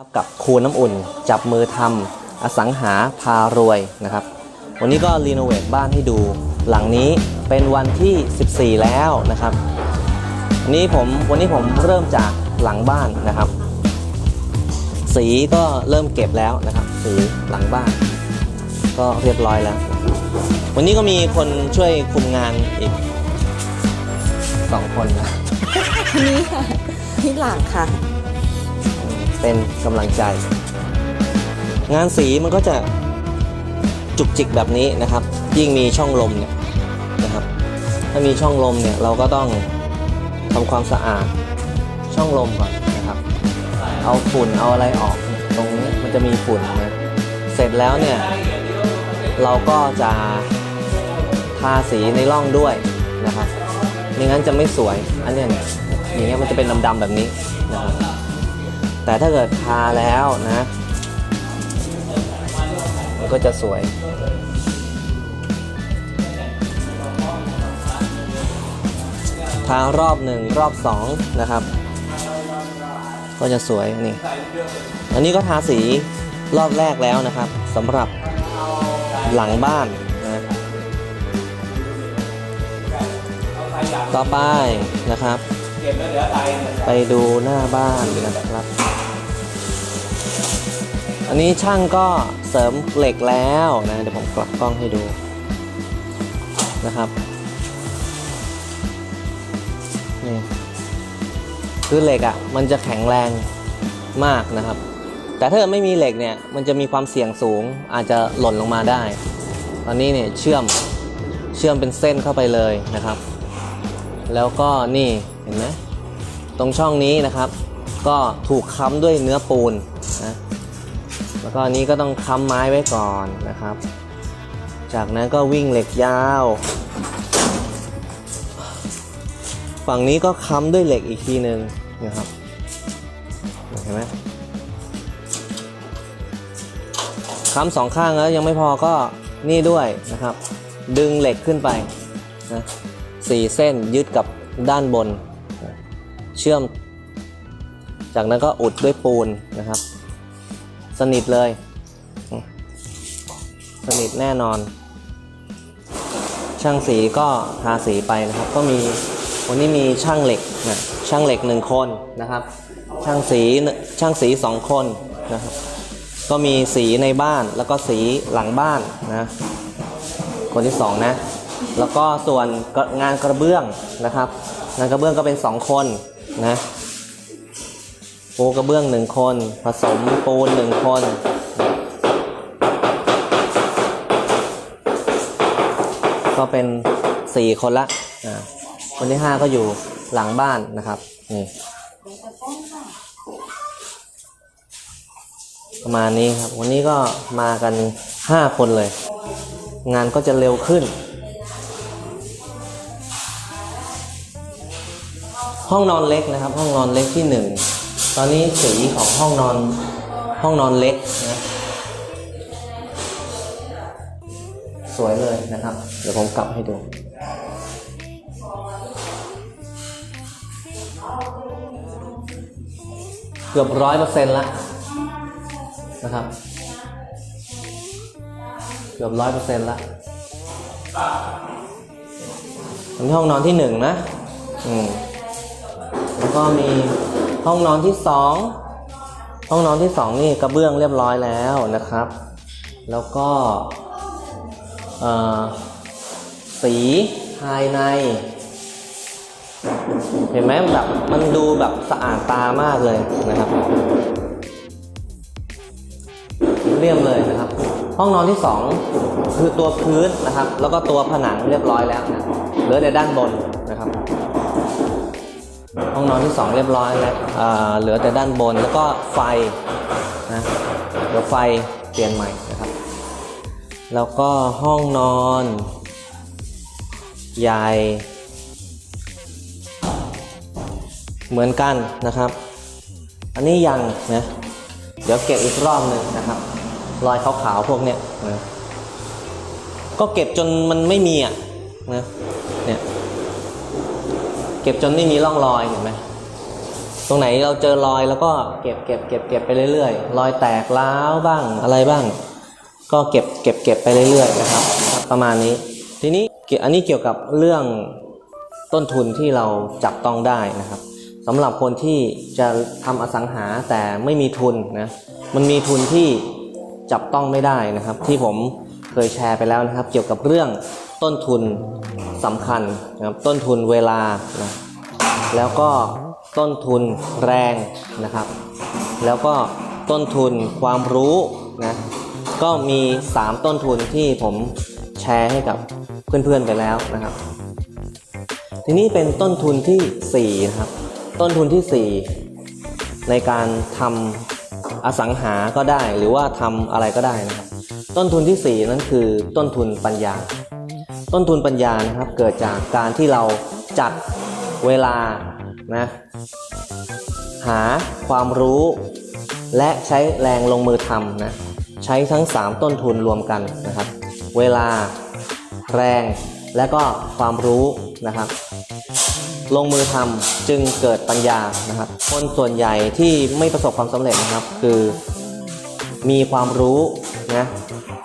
ครับกับครูน้ำอุ่นจับมือทำอสังหาพารวยนะครับ วันนี้ก็รีโนเวทบ้านให้ดู หลังนี้เป็นวันที่ 14 แล้วนะครับนนี้ผมวันนี้ผมเริ่มจากหลังบ้านนะครับ สีก็เริ่มเก็บแล้วนะครับ สีหลังบ้าน ก็เรียบร้อยแล้ว วันนี้ก็มีคนช่วยคุมงานอีกสองคนนะนี่ค่ะที่หลังค่ะ เป็นกำลังใจ งานสีมันก็จะจุกจิกแบบนี้นะครับ ยิ่งมีช่องลมเนี่ยนะครับ ถ้ามีช่องลมเนี่ยเราก็ต้องทำความสะอาดช่องลมก่อนนะครับ เอาฝุ่นเอาอะไรออกตรงนี้มันจะมีฝุ่นนะเสร็จแล้วเนี่ยเราก็จะทาสีในร่องด้วยนะครับไม่งั้นจะไม่สวย อันเนี้ยเนี่ยอย่างเงี้ยมันจะเป็นดำๆแบบนี้นะครับ แต่ถ้าเกิดทาแล้วนะ มันก็จะสวย ทารอบหนึ่งรอบสองนะครับ ก็จะสวยนี่อันนี้ก็ทาสีรอบแรกแล้วนะครับสำหรับหลังบ้านนะต่อไปนะครับ ไปดูหน้าบ้านนะครับ อันนี้ช่างก็เสริมเหล็กแล้วนะเดี๋ยวผมกลับกล้องให้ดูนะครับนี่คือเหล็กอะ่ะมันจะแข็งแรงมากนะครับ แต่ถ้าไม่มีเหล็กเนี่ยมันจะมีความเสี่ยงสูงอาจจะหล่นลงมาได้ ตอนนี้เนี่ยเชื่อมเชื่อมเป็นเส้นเข้าไปเลยนะครับ แล้วก็นี่เห็นไหมตรงช่องนี้นะครับ ก็ถูกค้ำด้วยเนื้อปูนนะ แล้วก็อันนี้ก็ต้องค้ำไม้ไว้ก่อนนะครับ จากนั้นก็วิ่งเหล็กยาว ฝั่งนี้ก็ค้ำด้วยเหล็กอีกทีหนึ่งนะครับเห็นไหมค้ำสองข้างแล้วยังไม่พอก็นี่ด้วยนะครับ ดึงเหล็กขึ้นไปนะสี่เส้นยึดกับด้านบน เชื่อม จากนั้นก็อุดด้วยปูนนะครับ สนิทเลย สนิทแน่นอน ช่างสีก็ทาสีไปนะครับ ก็มีวันนี้มีช่างเหล็กนะช่างเหล็กหนึ่งคนนะครับ ช่างสีช่างสีสองคนนะครับ ก็มีสีในบ้านแล้วก็สีหลังบ้านนะคนที่สองนะแล้วก็ส่วนงานกระเบื้องนะครับ งานกระเบื้องก็เป็นสองคนนะ ปูกระเบื้องหนึ่งคน ผสมปูนหนึ่งคน ก็เป็นสี่คนละอ่าคนที่ห้าก็อยู่หลังบ้านนะครับนี่ประมาณนี้ครับ วันนี้ก็มากันห้าคนเลย งานก็จะเร็วขึ้น ห้องนอนเล็กนะครับ ห้องนอนเล็กที่หนึ่ง ตอนนี้สีของห้องนอนห้องนอนเล็กนะสวยเลยนะครับ เดี๋ยวผมกลับให้ดูเกือบร้อยเปอร์เซ็นต์ละนะครับ เกือบร้อยเปอร์เซ็นต์ละอันนี้ห้องนอนที่หนึ่งนะ อืม แล้วก็มี ห้องนอนที่สองห้องนอนที่สองนี่กระเบื้องเรียบร้อยแล้วนะครับ แล้วก็สีภายใน เห็นไหมแบบมันดูแบบสะอาดตามากเลยนะครับเรียบเลยนะครับ ห้องนอนที่สองคือตัวพื้นนะครับ แล้วก็ตัวผนังเรียบร้อยแล้วนะเหลือแต่ด้านบนนะครับ ห้องนอนที่สองเรียบร้อยแล้วเหลือแต่ด้านบนแล้วก็ไฟนะเดี๋ยวไฟเปลี่ยนใหม่นะครับ แล้วก็ห้องนอน ใหญ่ เหมือนกันนะครับ อันนี้ยังนะเดี๋ยวเก็บอีกรอบหนึ่งนะครับ รอยขาวๆพวกเนี้ยนะก็เก็บจนมันไม่มีอะนะเนี่ย เก็บจนไม่มีร่องรอยเห็นไหมตรงไหนเราเจอรอยแล้วก็เก็บเก็บเก็บเก็บไปเรื่อยๆ รอยแตกร้าวบ้างอะไรบ้าง ก็เก็บเก็บเก็บไปเรื่อยๆนะครับ ประมาณนี้ ทีนี้เกี่ยอันนี้เกี่ยวกับเรื่องต้นทุนที่เราจับต้องได้นะครับสำหรับคนที่จะทำอสังหาแต่ไม่มีทุนนะมันมีทุนที่จับต้องไม่ได้นะครับ ที่ผมเคยแชร์ไปแล้วนะครับ เกี่ยวกับเรื่อง ต้นทุนสำคัญนะครับต้นทุนเวลานะแล้วก็ต้นทุนแรงนะครับ แล้วก็ต้นทุนความรู้นะก็มี 3 ต้นทุนที่ผมแชร์ให้กับเพื่อนๆไปแล้วนะครับ ทีนี้เป็นต้นทุนที่4นะครับต้นทุนที่ 4 ในการทำอสังหาก็ได้ หรือว่าทำอะไรก็ได้นะครับต้นทุนที่ 4 นั้นคือต้นทุนปัญญา ต้นทุนปัญญานะครับเกิดจากการที่เราจัดเวลานะหาความรู้ และใช้แรงลงมือทำนะใช้ทั้ง 3 ต้นทุนรวมกันนะครับ เวลาแรงและก็ความรู้นะครับ ลงมือทำจึงเกิดปัญญานะครับ คนส่วนใหญ่ที่ไม่ประสบความสำเร็จนะครับ คือมีความรู้นะ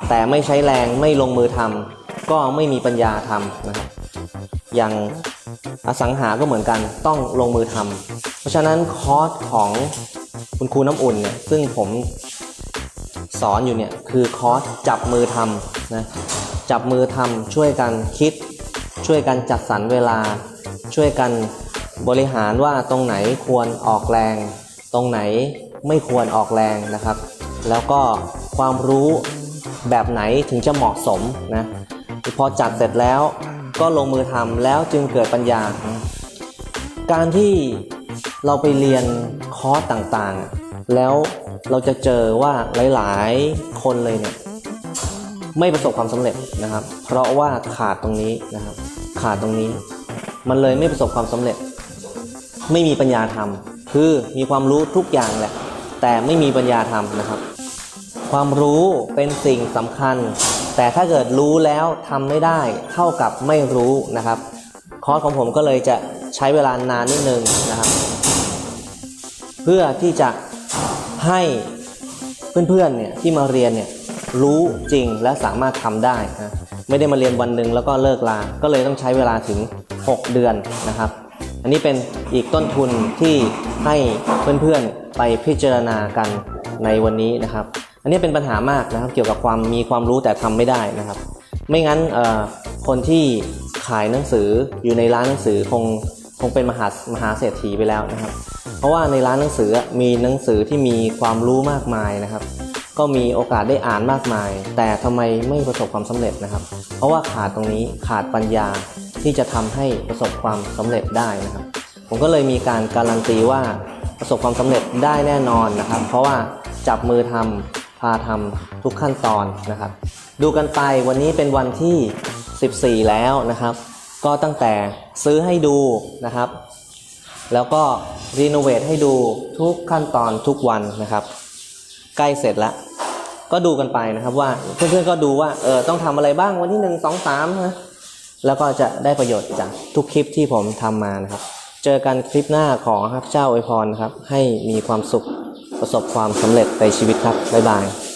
แต่ไม่ใช้แรงไม่ลงมือทำ ก็ไม่มีปัญญาทำนะครับอย่างอสังหาก็เหมือนกันต้องลงมือทำเพราะฉะนั้นคอร์สของคุณครูน้ำอุ่นเนี่ยซึ่งผมสอนอยู่เนี่ยคือคอร์สจับมือทำนะจับมือทำช่วยกันคิด ช่วยกันจัดสรรเวลา ช่วยกันบริหารว่าตรงไหนควรออกแรง ตรงไหนไม่ควรออกแรงนะครับ แล้วก็ความรู้แบบไหนถึงจะเหมาะสมนะ พอจัดเสร็จแล้วก็ลงมือทำแล้วจึงเกิดปัญญา การที่เราไปเรียนคอร์สต่างๆ แล้วเราจะเจอว่าหลายๆ คนเลยเนี่ยไม่ประสบความสำเร็จนะครับ เพราะว่าขาดตรงนี้นะครับ ขาดตรงนี้ มันเลยไม่ประสบความสำเร็จ ไม่มีปัญญาทำคือมีความรู้ทุกอย่างแหละ แต่ไม่มีปัญญาทำนะครับ ความรู้เป็นสิ่งสำคัญ แต่ถ้าเกิดรู้แล้วทำไม่ได้เท่ากับไม่รู้นะครับ คอร์สของผมก็เลยจะใช้เวลานานนิดนึงนะครับ เพื่อที่จะให้เพื่อนๆเนี่ยที่มาเรียนเนี่ยรู้จริงและสามารถทำได้นะไม่ได้มาเรียนวันหนึ่งแล้วก็เลิกลา ก็เลยต้องใช้เวลาถึง 6 เดือนนะครับ อันนี้เป็นอีกต้นทุนที่ให้เพื่อนๆไปพิจารณากันในวันนี้นะครับ อันนี้เป็นปัญหามากนะครับเกี่ยวกับความมีความรู้แต่ทำไม่ได้นะครับ ไม่งั้นคนที่ขายหนังสืออยู่ในร้านหนังสือคงคงเป็นมหามหาเศรษฐีไปแล้วนะครับ เพราะว่าในร้านหนังสือมีหนังสือที่มีความรู้มากมายนะครับ ก็มีโอกาสได้อ่านมากมาย แต่ทำไมไม่ประสบความสำเร็จนะครับ เพราะว่าขาดตรงนี้ขาดปัญญาที่จะทำให้ประสบความสำเร็จได้นะครับ ผมก็เลยมีการการันตีว่าประสบความสำเร็จได้แน่นอนนะครับ เพราะว่าจับมือทำ พาทำทุกขั้นตอนนะครับ ดูกันไปวันนี้เป็นวันที่ 14 แล้วนะครับ ก็ตั้งแต่ซื้อให้ดูนะครับ แล้วก็รีโนเวทให้ดูทุกขั้นตอนทุกวันนะครับ ใกล้เสร็จแล้ว ก็ดูกันไปนะครับว่าเพื่อนๆก็ดูว่าเออต้องทำอะไรบ้างวันที่หนึ่งสองสามนะแล้วก็จะได้ประโยชน์จากทุกคลิปที่ผมทำมานะครับ เจอกันคลิปหน้าของครับเจ้าอวยพรนะครับให้มีความสุข ประสบความสำเร็จในชีวิตครับ บ๊ายบาย